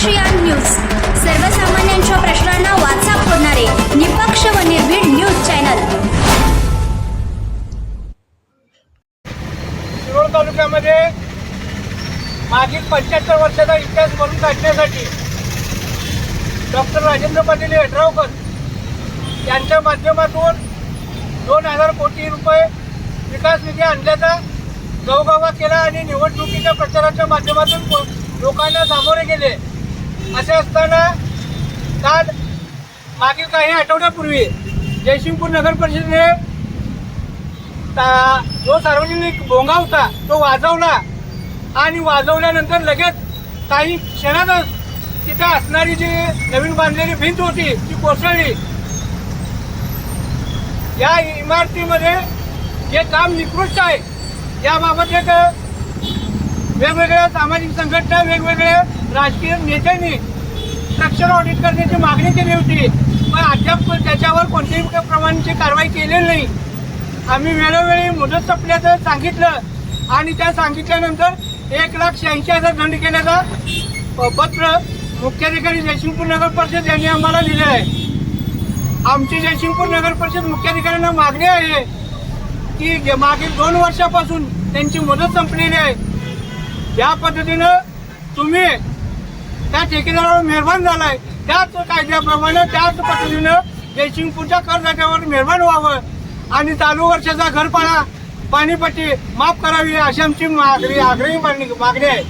ASEAN news. सर्वसामान्यांच्या प्रश्नांना वाचा फोडणारे निपक्ष व निर्भीड न्यूज चॅनल. शिरोळ तालुक्यामध्ये मागील पंच्याहत्तर वर्षाचा इतिहास भरून काढण्यासाठी डॉक्टर राजेंद्र पाटील यड्रावकर यांच्या माध्यमातून दोन हजार कोटी रुपये विकास निधी आणल्याचा गवगावा केला आणि निवडणुकीच्या प्रचाराच्या माध्यमातून लोकांना सामोरे गेले. असे असताना काल मागील काही आठवड्यापूर्वी जयसिंगपूर नगर परिषदेने जो सार्वजनिक भोंगा होता तो वाजवला आणि वाजवल्यानंतर लगेच काही क्षणातच तिथे असणारी जी नवीन बांधलेली भिंत होती ती कोसळली. या इमारतीमध्ये जे काम निकृष्ट आहे याबाबत एक वेगवेगळ्या सामाजिक संघटना वेगवेगळ्या राजकीय नेत्यांनी स्ट्रक्चर ऑडिट करण्याची मागणी केली होती. पण अद्याप त्याच्यावर कोणत्याही प्रमाणाची कारवाई केलेली नाही. आम्ही वेळोवेळी मुदत संपल्याचं सांगितलं आणि त्या सांगितल्यानंतर एक लाख शहाऐंशी हजार दंड केल्याचा पत्र मुख्याधिकारी जयसिंगपूर नगर परिषद यांनी आम्हाला लिहिलं आहे. आमची जयसिंगपूर नगर परिषद मुख्याधिकाऱ्यांना मागणी आहे की मागील दोन वर्षापासून त्यांची मुदत संपलेली आहे. या पद्धतीनं तुम्ही ठेकेदारावर मेहरबान झालाय. त्याच कायद्याप्रमाणे त्याच पद्धतीनं जयसिंगपूरच्या करदात्यावर मेहरबान व्हावं. आणि चालू वर्षाचा घरपाडा पाणीपट्टी माफ करावी अशी आमची मागणी आग्रही मागणी मागणी आहे.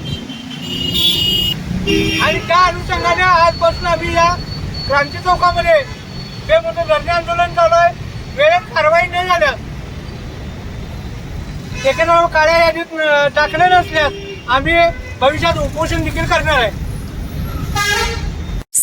आणि त्या अनुषंगाने आजपासून आम्ही या क्रांती चौकामध्ये बेमुदत धरणे आंदोलन चालू आहे वेळेत कारवाई नाही झाल्या. ठेकेदारावर काळ्या यादीत टाकले नसल्यास आम्ही भविष्यात उपोषण देखील करणार आहे.